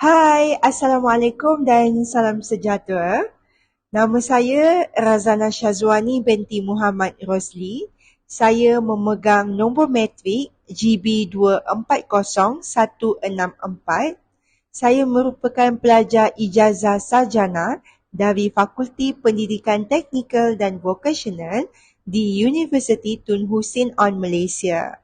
Hai, Assalamualaikum dan salam sejahtera. Nama saya Razana Syazwani binti Muhammad Rosli. Saya memegang nombor matrik GB240164. Saya merupakan pelajar ijazah sarjana dari Fakulti Pendidikan Teknikal dan Vocational di Universiti Tun Hussein On Malaysia.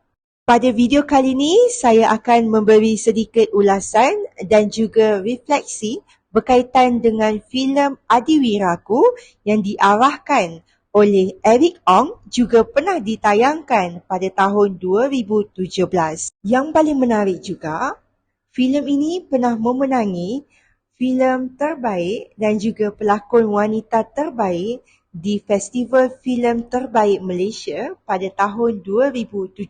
Pada video kali ini, saya akan memberi sedikit ulasan dan juga refleksi berkaitan dengan filem Adiwiraku yang diarahkan oleh Eric Ong juga pernah ditayangkan pada tahun 2017. Yang paling menarik juga, filem ini pernah memenangi filem terbaik dan juga pelakon wanita terbaik di Festival Filem Terbaik Malaysia pada tahun 2017.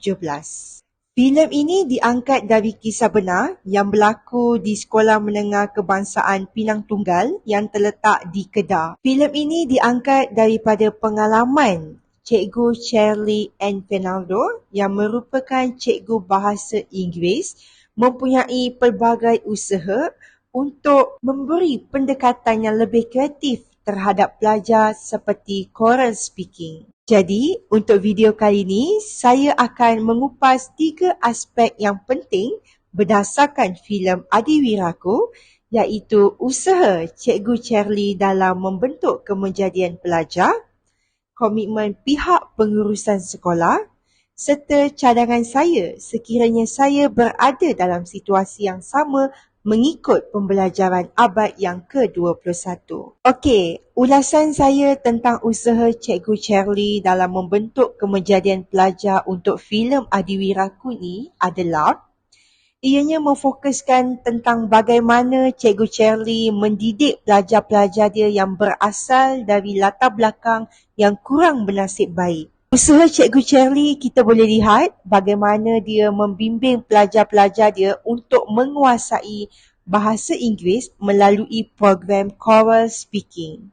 Filem ini diangkat dari kisah benar yang berlaku di Sekolah Menengah Kebangsaan Pinang Tunggal yang terletak di Kedah. Filem ini diangkat daripada pengalaman Cikgu Shirley N. Fernaldo yang merupakan cikgu bahasa Inggeris mempunyai pelbagai usaha untuk memberi pendekatan yang lebih kreatif terhadap pelajar seperti choral speaking. Jadi, untuk video kali ini, saya akan mengupas tiga aspek yang penting berdasarkan filem Adiwiraku iaitu usaha Cikgu Cherly dalam membentuk kemenjadian pelajar, komitmen pihak pengurusan sekolah serta cadangan saya sekiranya saya berada dalam situasi yang sama mengikut pembelajaran abad yang ke-21. Okey, ulasan saya tentang usaha Cikgu Cherly dalam membentuk kemejadian pelajar untuk filem Adiwiraku ni adalah ianya memfokuskan tentang bagaimana Cikgu Cherly mendidik pelajar-pelajar dia yang berasal dari latar belakang yang kurang bernasib baik. Usaha Cikgu Cherly kita boleh lihat bagaimana dia membimbing pelajar-pelajar dia untuk menguasai bahasa Inggeris melalui program Choral Speaking.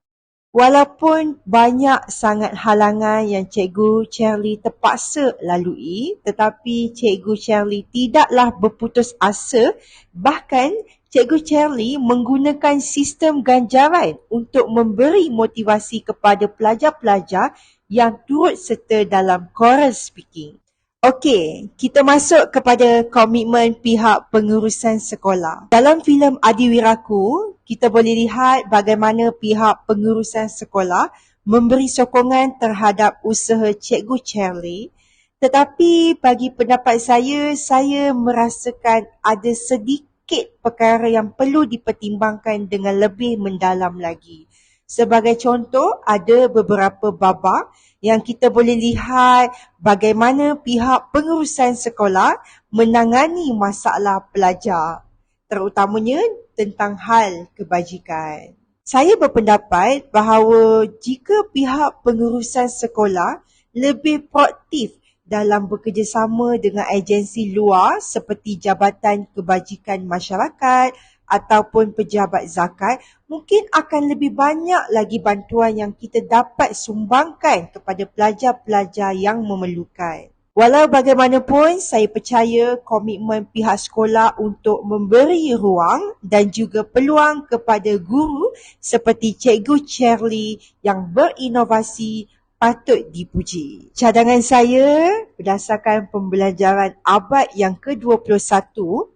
Walaupun banyak sangat halangan yang Cikgu Cherly terpaksa lalui, tetapi Cikgu Cherly tidaklah berputus asa. Bahkan Cikgu Cherly menggunakan sistem ganjaran untuk memberi motivasi kepada pelajar-pelajar yang turut serta dalam choral speaking. Okey, kita masuk kepada komitmen pihak pengurusan sekolah. Dalam filem Adiwiraku, kita boleh lihat bagaimana pihak pengurusan sekolah memberi sokongan terhadap usaha Cikgu Cherly. Tetapi bagi pendapat saya, saya merasakan ada sedikit perkara yang perlu dipertimbangkan dengan lebih mendalam lagi. Sebagai contoh, ada beberapa babak yang kita boleh lihat bagaimana pihak pengurusan sekolah menangani masalah pelajar, terutamanya tentang hal kebajikan. Saya berpendapat bahawa jika pihak pengurusan sekolah lebih proaktif dalam bekerjasama dengan agensi luar seperti Jabatan Kebajikan Masyarakat, ataupun pejabat zakat, mungkin akan lebih banyak lagi bantuan yang kita dapat sumbangkan kepada pelajar-pelajar yang memerlukan. Walau bagaimanapun, saya percaya komitmen pihak sekolah untuk memberi ruang dan juga peluang kepada guru seperti Cikgu Cherly yang berinovasi patut dipuji. Cadangan saya berdasarkan pembelajaran abad yang ke-21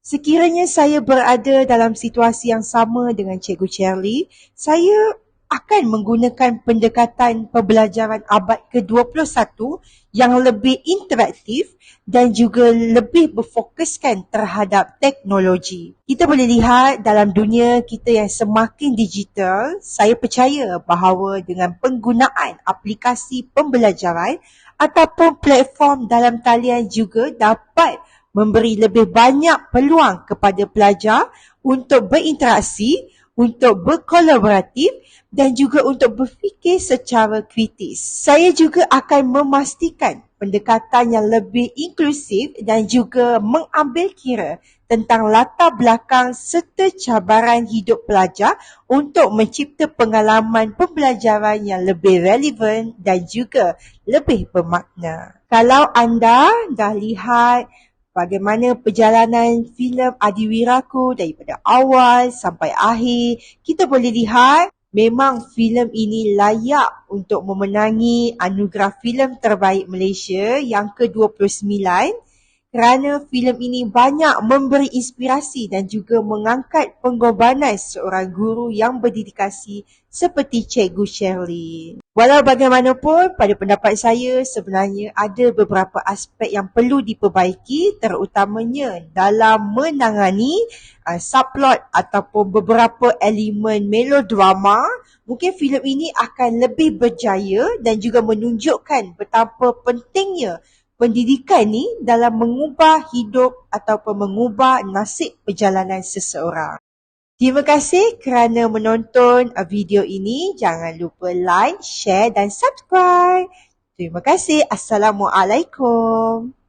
Sekiranya saya berada dalam situasi yang sama dengan Cikgu Cherly, saya akan menggunakan pendekatan pembelajaran abad ke-21 yang lebih interaktif dan juga lebih berfokuskan terhadap teknologi. Kita boleh lihat dalam dunia kita yang semakin digital, saya percaya bahawa dengan penggunaan aplikasi pembelajaran ataupun platform dalam talian juga dapat memberi lebih banyak peluang kepada pelajar untuk berinteraksi, untuk berkolaboratif dan juga untuk berfikir secara kritis. Saya juga akan memastikan pendekatan yang lebih inklusif dan juga mengambil kira tentang latar belakang serta cabaran hidup pelajar untuk mencipta pengalaman pembelajaran yang lebih relevan dan juga lebih bermakna. Kalau anda dah lihat bagaimana perjalanan filem Adiwiraku daripada awal sampai akhir. Kita boleh lihat memang filem ini layak untuk memenangi anugerah filem terbaik Malaysia yang ke-29 kerana filem ini banyak memberi inspirasi dan juga mengangkat pengorbanan seorang guru yang berdedikasi seperti Cikgu Shirley. Walau bagaimanapun, pada pendapat saya sebenarnya ada beberapa aspek yang perlu diperbaiki terutamanya dalam menangani uh, subplot ataupun beberapa elemen melodrama. Mungkin filem ini akan lebih berjaya dan juga menunjukkan betapa pentingnya pendidikan ni dalam mengubah hidup ataupun mengubah nasib perjalanan seseorang. Terima kasih kerana menonton video ini. Jangan lupa like, share dan subscribe. Terima kasih. Assalamualaikum.